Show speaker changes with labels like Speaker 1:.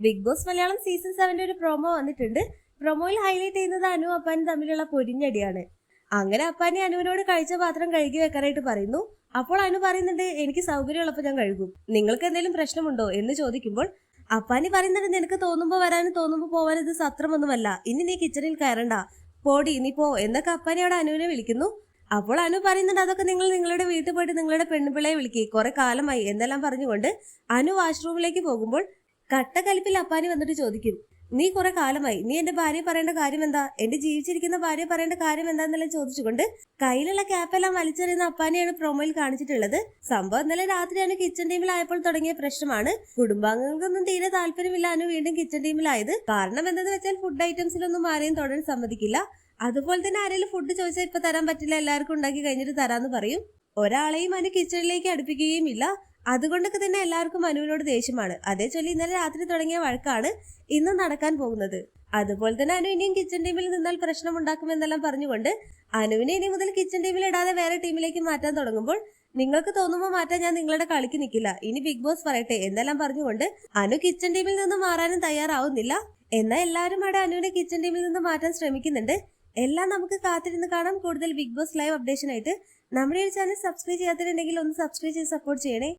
Speaker 1: Big boss Malayalam season സെവന്റെ ഒരു promo വന്നിട്ടുണ്ട്. പ്രൊമോയിൽ ഹൈലൈറ്റ് ചെയ്യുന്നത് അനു അപ്പാനും തമ്മിലുള്ള പൊരിഞ്ഞടിയാണ്. അങ്ങനെ അപ്പാനെ അനുവിനോട് കഴിച്ച പാത്രം കഴുകി വെക്കാനായിട്ട് പറയുന്നു. അപ്പോൾ അനു പറയുന്നുണ്ട് എനിക്ക് സൗകര്യമുള്ളപ്പോൾ ഞാൻ കഴുകും. നിങ്ങൾക്ക് എന്തെങ്കിലും പ്രശ്നമുണ്ടോ? എന്ന് ചോദിക്കുമ്പോൾ അപ്പാനി പറയുന്നുണ്ട് നിനക്ക് തോന്നുമ്പോൾ വരാനും തോന്നുമ്പോൾ പോവാനും ഇത് സത്രമൊന്നുമല്ല. ഇനി നീ കിച്ചണിൽ കയറണ്ട. പോടി നീ പോ. എന്നൊക്കെ അപ്പാനി അവിടെ അനുവിനെ വിളിക്കുന്നു. അപ്പോൾ അനു പറയുന്നുണ്ട് അതൊക്കെ നിങ്ങൾ നിങ്ങളുടെ വീട്ടിൽ പോയിട്ട് നിങ്ങളുടെ പെണ്ണുപിള്ളയെ വിളിക്കുക കുറെ കാലമായി. എന്നെല്ലാം പറഞ്ഞുകൊണ്ട് അനു വാഷ്റൂമിലേക്ക് പോകുമ്പോൾ കട്ടക്കലിപ്പിൽ അപ്പാനി വന്നിട്ട് ചോദിക്കും നീ കുറെ കാലമായി നീ എന്റെ ഭാര്യ പറയേണ്ട കാര്യം എന്താ എന്റെ ജീവിച്ചിരിക്കുന്ന ഭാര്യ പറയേണ്ട കാര്യം എന്താന്നെല്ലാം ചോദിച്ചുകൊണ്ട് കയ്യിലുള്ള ക്യാപ്പെല്ലാം വലിച്ചെറിയുന്ന അപ്പാനെയാണ് പ്രൊമോയിൽ കാണിച്ചിട്ടുള്ളത്. സംഭവം ഇന്നലെ രാത്രിയാണ് കിച്ചൺ ടീമിലായപ്പോൾ തുടങ്ങിയ പ്രശ്നമാണ്. കുടുംബാംഗങ്ങൾക്കൊന്നും തീരെ താല്പര്യമില്ല അനു വീണ്ടും കിച്ചൺ ടീമിലായത് കാരണം എന്തെന്ന് വെച്ചാൽ ഫുഡ് ഐറ്റംസിലൊന്നും ആരെയും തുടരാൻ സമ്മതിക്കില്ല. അതുപോലെ തന്നെ ആരെങ്കിലും ഫുഡ് ചോദിച്ചാൽ ഇപ്പൊ തരാൻ പറ്റില്ല എല്ലാവർക്കും ഉണ്ടാക്കി കഴിഞ്ഞിട്ട് തരാന്ന് പറയും. ഒരാളെയും അനു കിച്ചണിലേക്ക് അടുപ്പിക്കുകയും ഇല്ല. അതുകൊണ്ടൊക്കെ തന്നെ എല്ലാവർക്കും അനുവിനോട് ദേഷ്യമാണ്. അതേ ചൊല്ലി ഇന്നലെ രാത്രി തുടങ്ങിയ വഴക്കാണ് ഇന്ന് നടക്കാൻ പോകുന്നത്. അതുപോലെ തന്നെ അനു ഇനിയും കിച്ചൺ ടീമിൽ നിന്നാൽ പ്രശ്നം ഉണ്ടാക്കുമെന്നെല്ലാം പറഞ്ഞുകൊണ്ട് അനുവിനെ ഇനി മുതൽ കിച്ചൺ ടീമിൽ ഇടാതെ വേറെ ടീമിലേക്ക് മാറ്റാൻ തുടങ്ങുമ്പോൾ നിങ്ങൾക്ക് തോന്നുമ്പോൾ മാറ്റാൻ ഞാൻ നിങ്ങളുടെ കളിക്ക് നിൽക്കില്ല ഇനി ബിഗ് ബോസ് പറയട്ടെ എന്നെല്ലാം പറഞ്ഞുകൊണ്ട് അനു കിച്ചൺ ടീമിൽ നിന്ന് മാറാനും തയ്യാറാവുന്നില്ല. എന്നാൽ എല്ലാവരും അവിടെ അനുവിനെ കിച്ചൺ ടീമിൽ നിന്ന് മാറ്റാൻ ശ്രമിക്കുന്നുണ്ട്. എല്ലാം നമുക്ക് കാത്തിരുന്ന് കാണാം. കൂടുതൽ ബിഗ് ബോസ് ലൈവ് അപ്ഡേഷൻ ആയിട്ട്. നമ്മുടെ ഒരു ചാനൽ സബ്സ്ക്രൈബ് ചെയ്യാത്തിട്ടുണ്ടെങ്കിൽ ഒന്ന് സബ്സ്ക്രൈബ് ചെയ്ത് സപ്പോർട്ട് ചെയ്യണേ.